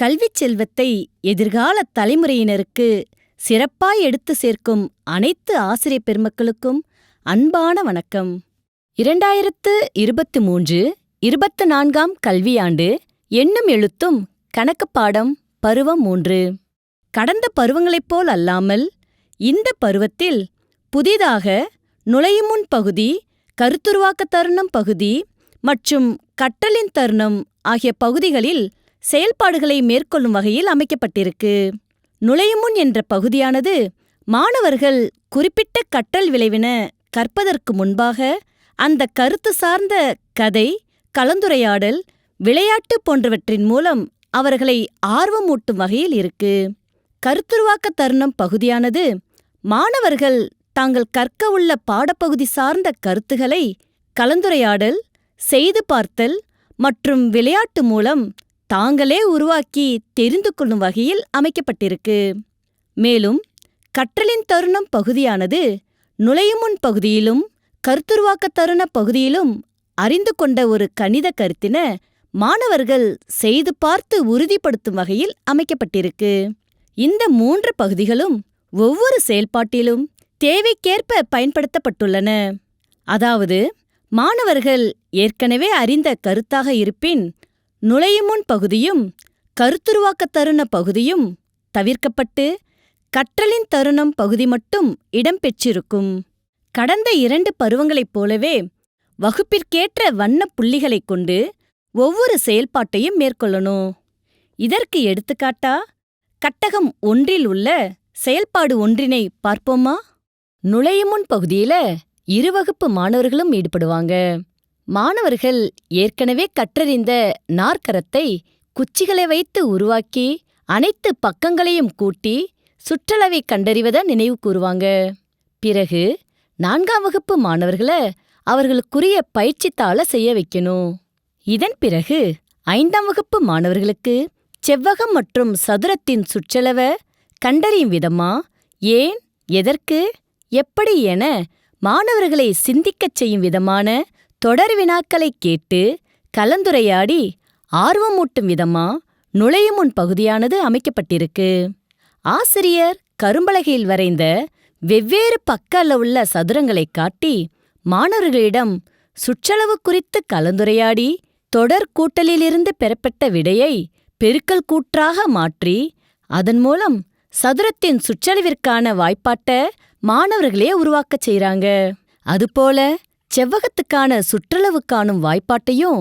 கல்விச் செல்வத்தை எதிர்கால தலைமுறையினருக்கு சிறப்பாய் எடுத்து சேர்க்கும் அனைத்து ஆசிரியப் பெருமக்களுக்கும் அன்பான வணக்கம். இரண்டாயிரத்து இருபத்து மூன்று இருபத்து நான்காம் கல்வியாண்டு எண்ணும் எழுத்தும் கணக்குப் பாடம் பருவம் மூன்று. கடந்த பருவங்களைப் போல் அல்லாமல் இந்த பருவத்தில் புதிதாக நுழையுமுன் பகுதி கருத்துருவாக்க தருணம் பகுதி மற்றும் கற்றலின் தருணம் ஆகிய பகுதிகளில் செயல்பாடுகளை மேற்கொள்ளும் வகையில் அமைக்கப்பட்டிருக்கு. நுழையுமுன் என்ற பகுதியானது மாணவர்கள் குறிப்பிட்ட கற்றல் விளைவின கற்பதற்கு முன்பாக அந்த கருத்து சார்ந்த கதை கலந்துரையாடல் விளையாட்டு போன்றவற்றின் மூலம் அவர்களை ஆர்வமூட்டும் வகையில் இருக்கு. கருத்துருவாக்க தருணம் பகுதியானது மாணவர்கள் தாங்கள் கற்க உள்ள பாடப்பகுதி சார்ந்த கருத்துகளை கலந்துரையாடல் செய்து பார்த்தல் மற்றும் விளையாட்டு மூலம் தாங்களே உருவாக்கி தெரிந்து கொள்ளும் வகையில் அமைக்கப்பட்டிருக்கு. மேலும் கற்றலின் தருணம் பகுதியானது நுழையுமுன் பகுதியிலும் கருத்துருவாக்க தருண பகுதியிலும் அறிந்து கொண்ட ஒரு கணித கருத்தின மாணவர்கள் செய்து பார்த்து உறுதிப்படுத்தும் வகையில் அமைக்கப்பட்டிருக்கு. இந்த மூன்று பகுதிகளும் ஒவ்வொரு செயல்பாட்டிலும் தேவைக்கேற்ப பயன்படுத்தப்பட்டுள்ளன. அதாவது மாணவர்கள் ஏற்கனவே அறிந்த கருத்தாக இருப்பின் நுழையுமுன் பகுதியும் கருத்துருவாக்க தருண பகுதியும் தவிர்க்கப்பட்டு கற்றலின் தருணம் பகுதி மட்டும் இடம்பெற்றிருக்கும் கடந்த இரண்டு பருவங்களைப் போலவே வகுப்பிற்கேற்ற வண்ணப் புள்ளிகளைக் கொண்டு ஒவ்வொரு செயல்பாட்டையும் மேற்கொள்ளணும். இதற்கு எடுத்துக்காட்டா கட்டகம் ஒன்றில் உள்ள செயல்பாடு ஒன்றினை பார்ப்போமா? நுழையுமுன் பகுதியில இருவகுப்பு மாணவர்களும் ஈடுபடுவாங்க. மாணவர்கள் ஏற்கனவே கற்றறிந்த நாற்கரத்தை குச்சிகளை வைத்து உருவாக்கி அனைத்து பக்கங்களையும் கூட்டி சுற்றளவை கண்டறிவத நினைவு கூறுவாங்க. பிறகு நான்காம் வகுப்பு மாணவர்களை அவர்களுக்குரிய பயிற்சித்தாள செய்ய வைக்கணும். இதன் பிறகு ஐந்தாம் வகுப்பு மாணவர்களுக்கு செவ்வகம் மற்றும் சதுரத்தின் சுற்றளவை கண்டறியும் விதமா ஏன் எதற்கு எப்படி என மாணவர்களை சிந்திக்கச் செய்யும் விதமான தொடர் வினாக்களைக் கேட்டு கலந்துரையாடி ஆர்வமூட்டும் விதமா நுழையுமுன் பகுதியானது அமைக்கப்பட்டிருக்கு. ஆசிரியர் கரும்பலகையில் வரைந்த வெவ்வேறு பக்க அளவுள்ள சதுரங்களைக் காட்டி மாணவர்களிடம் சுற்றளவு குறித்து கலந்துரையாடி தொடர் கூட்டலிலிருந்து பெறப்பட்ட விடையை பெருக்கல் கூற்றாக மாற்றி அதன் மூலம் சதுரத்தின் சுற்றளவிற்கான வாய்ப்பாட்ட மாணவர்களே உருவாக்கச் செய்றாங்க. அதுபோல செவ்வகத்துக்கான சுற்றளவு காணும் வாய்ப்பாட்டையும்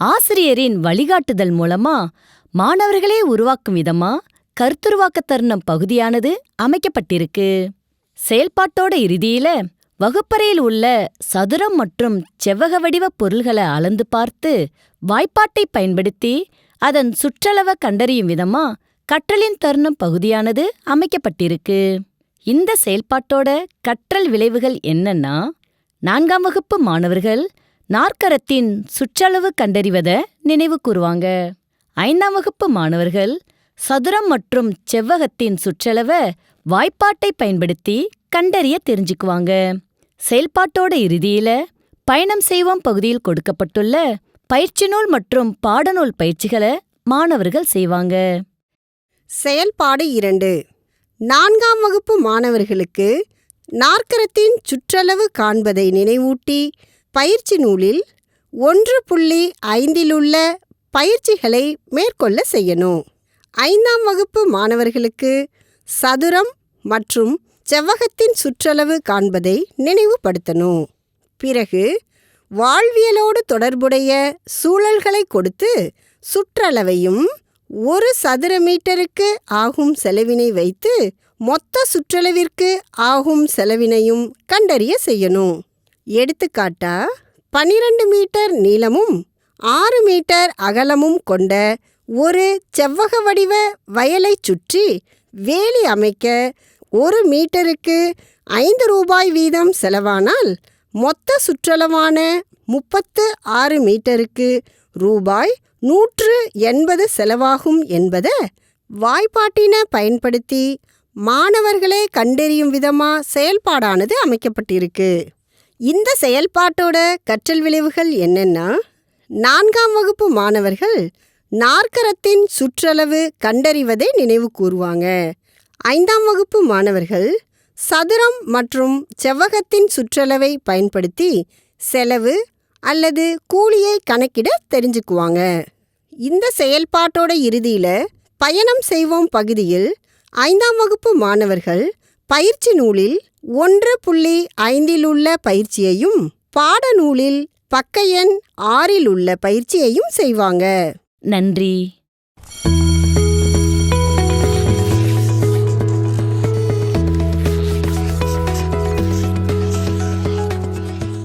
ஆசிரியரின் வழிகாட்டுதல் மூலமா மாணவர்களே உருவாக்கும் விதமா கருத்துருவாக்க தருணம் பகுதியானது அமைக்கப்பட்டிருக்கு. செயல்பாட்டோட இறுதியில வகுப்பறையில் உள்ள சதுரம் மற்றும் செவ்வக வடிவ பொருள்களை அளந்து பார்த்து வாய்ப்பாட்டை பயன்படுத்தி அதன் சுற்றளவ கண்டறியும் விதமா கற்றலின் தருணம் பகுதியானது அமைக்கப்பட்டிருக்கு. இந்த செயல்பாட்டோட கற்றல் விளைவுகள் என்னன்னா நான்காம் வகுப்பு மாணவர்கள் நாற்கரத்தின் சுற்றளவு கண்டறிவத நினைவு கூறுவாங்க. ஐந்தாம் வகுப்பு மாணவர்கள் சதுரம் மற்றும் செவ்வகத்தின் சுற்றளவ வாய்ப்பாட்டை பயன்படுத்தி கண்டறிய தெரிஞ்சுக்குவாங்க. செயல்பாட்டோட இறுதியில பயணம் செய்வோம் பகுதியில் கொடுக்கப்பட்டுள்ள பயிற்சி நூல் மற்றும் பாடநூல் பயிற்சிகளை மாணவர்கள் செய்வாங்க. செயல்பாடு இரண்டு. நான்காம் வகுப்பு மாணவர்களுக்கு நாற்கரத்தின் சுற்றளவு காண்பதை நினைவூட்டி பயிற்சி நூலில் ஒன்று புள்ளி ஐந்திலுள்ள பயிற்சிகளை மேற்கொள்ள செய்யணும். ஐந்தாம் வகுப்பு மாணவர்களுக்கு சதுரம் மற்றும் செவ்வகத்தின் சுற்றளவு காண்பதை நினைவுபடுத்தணும். பிறகு வாழ்வியலோடு தொடர்புடைய சூழல்களை கொடுத்து சுற்றளவையும் ஒரு சதுர மீட்டருக்கு ஆகும் செலவினை வைத்து மொத்த சுற்றளவிற்கு ஆகும் செலவினையும் கண்டறிய செய்யணும். எடுத்துக்காட்டா பனிரெண்டு மீட்டர் நீளமும் ஆறு மீட்டர் அகலமும் கொண்ட ஒரு செவ்வக வடிவ வயலைச் சுற்றி வேலி அமைக்க ஒரு மீட்டருக்கு ஐந்து ரூபாய் வீதம் செலவானால் மொத்த சுற்றளவான முப்பத்து ஆறு மீட்டருக்கு ரூபாய் நூற்று எண்பது செலவாகும் என்பதை வாய்ப்பாட்டின பயன்படுத்தி மாணவர்களே கண்டறியும் விதமா செயல்பாடானது அமைக்கப்பட்டிருக்கு. இந்த செயல்பாட்டோட கற்றல் விளைவுகள் என்னன்னா நான்காம் வகுப்பு மாணவர்கள் நாற்கரத்தின் சுற்றளவு கண்டறிவதை நினைவு கூறுவாங்க. ஐந்தாம் வகுப்பு மாணவர்கள் சதுரம் மற்றும் செவ்வகத்தின் சுற்றளவை பயன்படுத்தி செலவு அல்லது கூலியை கணக்கிட தெரிஞ்சுக்குவாங்க. இந்த செயல்பாட்டோட இறுதியில் பயணம் செய்வோம் பகுதியில் ஐந்தாம் வகுப்பு மாணவர்கள் பயிற்சி நூலில் ஒன்று புள்ளி ஐந்தில் உள்ள பயிற்சியையும் பாடநூலில் பக்க எண் ஆறில் உள்ள பயிற்சியையும் செய்வாங்க. நன்றி.